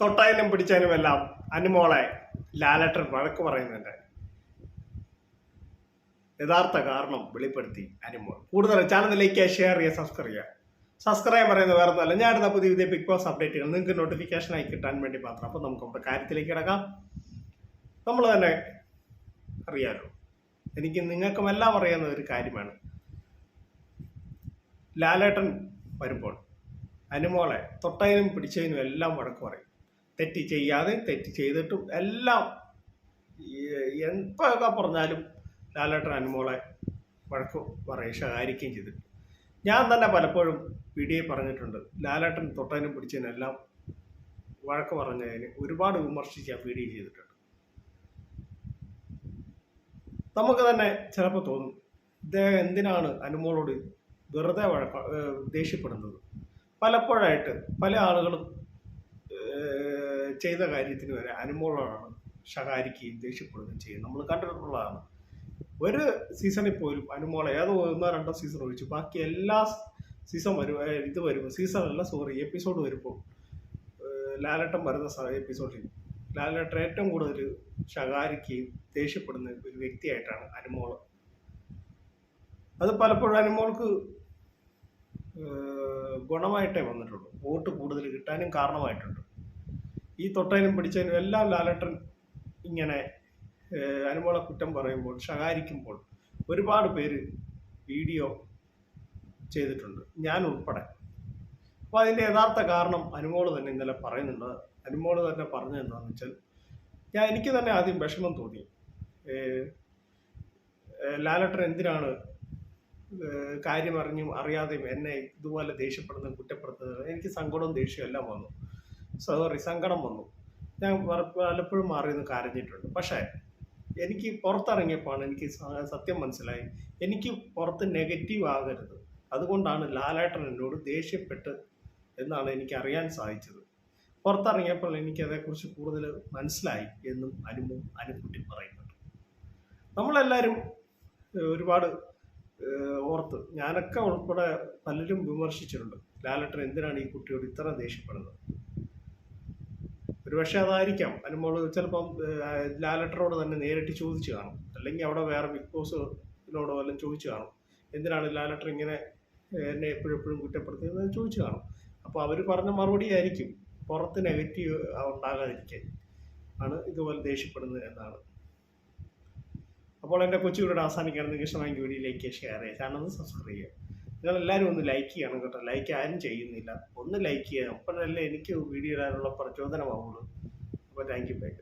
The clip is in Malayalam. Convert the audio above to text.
തൊട്ടായാലും പിടിച്ചാലും എല്ലാം അനുമോളെ ലാലട്ടൻ വഴക്ക് പറയുന്നുണ്ട് യഥാർത്ഥ കാരണം വെളിപ്പെടുത്തി അനുമോൾ. കൂടുതൽ ചാനൽ ലൈക്ക് ചെയ്യുക ഷെയർ ചെയ്യുക. സബ്സ്ക്രൈബ് ചെയ്യുക സബ്സ്ക്രൈബ് പറയുന്നത് വേറെ ഒന്നുമല്ല. ഞാൻ ഇടുന്ന പുതിയ പുതിയ ബിഗ് ബോസ് അപ്ഡേറ്റുകൾ നിങ്ങൾക്ക് നോട്ടിഫിക്കേഷനായി കിട്ടാൻ വേണ്ടി മാത്രം. അപ്പോൾ നമുക്ക് നമ്മുടെ കാര്യത്തിലേക്ക് കിടക്കാം. നമ്മൾ തന്നെ അറിയാലോ. എനിക്ക് നിങ്ങൾക്കും എല്ലാം അറിയാവുന്ന ഒരു കാര്യമാണ്. ലാലേട്ടൻ വരുമ്പോൾ അനുമോളെ തൊട്ടതിനും പിടിച്ചതിനും എല്ലാം വഴക്ക് പറയും. തെറ്റ് ചെയ്യാതെ തെറ്റ് ചെയ്തിട്ടും എല്ലാം എന്തൊക്കെ പറഞ്ഞാലും ലാലേട്ടൻ അനുമോളെ വഴക്ക് പറയും ശകാരിക്കുകയും ചെയ്തിട്ടുണ്ട് ഞാൻ തന്നെ പലപ്പോഴും വീഡിയോയിൽ പറഞ്ഞിട്ടുണ്ട്. ലാലേട്ടൻ തൊട്ടതിനും പിടിച്ചതിനെല്ലാം വഴക്ക് പറഞ്ഞതിന് ഒരുപാട് വിമർശിച്ച് ഞാൻ വീഡിയോ ചെയ്തിട്ടുണ്ട്. നമുക്ക് തന്നെ ചിലപ്പോൾ തോന്നും ഇദ്ദേഹം എന്തിനാണ് അനുമോളോട് വെറുതെ വഴക്ക ദേഷ്യപ്പെടുന്നത്? പലപ്പോഴായിട്ട് പല ആളുകളും ചെയ്ത കാര്യത്തിന് വരെ അനുമോളാണ് ശകാരിക്കുകയും ദേഷ്യപ്പെടുകയും ചെയ്യും നമ്മൾ കണ്ടിട്ടുള്ളതാണ്. ഒരു സീസണിൽ പോലും അനുമോള ഏതോ ഒന്നോ രണ്ടോ സീസൺ ഒഴിച്ചു ബാക്കി എല്ലാ സീസൺ വരുമ്പോൾ ഇത് വരുമ്പോൾ സീസൺ അല്ല സോറി എപ്പിസോഡ് വരുമ്പോൾ ലാലട്ടം വരുന്ന എപ്പിസോഡിൽ ലാലേട്ടൻ ഏറ്റവും കൂടുതൽ ശകാരിക്കുകയും ദേഷ്യപ്പെടുന്ന ഒരു വ്യക്തിയായിട്ടാണ് അനുമോൾ. അത് പലപ്പോഴും അനുമോൾക്ക് ഗുണമായിട്ടേ വന്നിട്ടുള്ളൂ. വോട്ട് കൂടുതൽ കിട്ടാനും കാരണമായിട്ടുണ്ട്. ഈ തൊട്ടതിനും പിടിച്ചതിനും എല്ലാം ലാലട്ടൻ ഇങ്ങനെ അനുമോള കുറ്റം പറയുമ്പോൾ ശകാരിക്കുമ്പോൾ ഒരുപാട് പേര് വീഡിയോ ചെയ്തിട്ടുണ്ട്. ഞാൻ ഉൾപ്പെടെ. അപ്പോൾ അതിന്റെ യഥാർത്ഥ കാരണം അനുമോൾ തന്നെ ഇന്നലെ പറയുന്നുണ്ട്. അനുമോൾ തന്നെ പറഞ്ഞത് വെച്ചാൽ ഞാൻ എനിക്ക് തന്നെ ആദ്യം വിഷമം തോന്നി. ലാലട്ടൻ എന്തിനാണ് കാര്യം അറിഞ്ഞും അറിയാതെയും എന്നെ ഇതുപോലെ ദേഷ്യപ്പെടുന്നത് കുറ്റപ്പെടുത്തുന്നത് എനിക്ക് സങ്കടവും ദേഷ്യവും എല്ലാം വന്നു. സോറി സങ്കടം വന്നു. ഞാൻ പല- പലപ്പോഴും മാറി നിന്ന് കരഞ്ഞിട്ടുണ്ട്. പക്ഷേ എനിക്ക് പുറത്തിറങ്ങിയപ്പോഴാണ് എനിക്ക് സത്യം മനസ്സിലായി. എനിക്ക് പുറത്ത് നെഗറ്റീവ് ആകരുത്. അതുകൊണ്ടാണ് ലാലേട്ടൻ എന്നോട് ദേഷ്യപ്പെട്ട് എന്നാണ് എനിക്ക് അറിയാൻ സാധിച്ചത്. പുറത്തിറങ്ങിയപ്പോൾ എനിക്ക് അതേക്കുറിച്ച് കൂടുതൽ മനസ്സിലായി എന്നും അനുമു അനുക്കുട്ടി പറയുന്നുണ്ട്. നമ്മളെല്ലാവരും ഒരുപാട് ഓർത്ത്. ഞാനൊക്കെ ഉൾപ്പെടെ പലരും വിമർശിച്ചിട്ടുണ്ട്. ലാലട്ടൻ എന്തിനാണ് ഈ കുട്ടിയോട് ഇത്ര ദേഷ്യപ്പെടുന്നത്? ഒരുപക്ഷെ അതായിരിക്കാം. അനുമോൾ ചിലപ്പം ഏഹ്, തന്നെ നേരിട്ട് ചോദിച്ചു കാണും. അല്ലെങ്കിൽ അവിടെ വേറെ ബിഗ് ബോസിനോടോ വല്ലതും ചോദിച്ചു കാണും. എന്തിനാണ് ലാലറ്റർ ഇങ്ങനെ എന്നെ എപ്പോഴും എപ്പോഴും ചോദിച്ചു കാണും. അപ്പോൾ അവർ പറഞ്ഞ മറുപടി ആയിരിക്കും. പുറത്ത് നെഗറ്റീവ് ഉണ്ടാകാതിരിക്കാൻ ആണ് ഇതുപോലെ ദേഷ്യപ്പെടുന്നത് എന്നാണ്. അപ്പോൾ എന്റെ കൊച്ചുകൂടെ അവസാനിക്കുകയാണ് നിങ്ങൾക്ക് ഇഷ്ടമായി വീഡിയോയിലേക്ക് ഷെയർ ചെയ്യുക. ചാനൽ ഒന്ന് സബ്സ്ക്രൈബ് ചെയ്യുക. നിങ്ങൾ എല്ലാവരും ഒന്ന് ലൈക്ക് ചെയ്യണം കേട്ടോ. ലൈക്ക് ആരും ചെയ്യുന്നില്ല. ഒന്ന് ലൈക്ക് ചെയ്യുക അപ്പോഴല്ലേ എനിക്ക് വീഡിയോ ഇടാനുള്ള പ്രചോദനമാവുള്ളൂ. അപ്പോൾ താങ്ക് യു ബൈ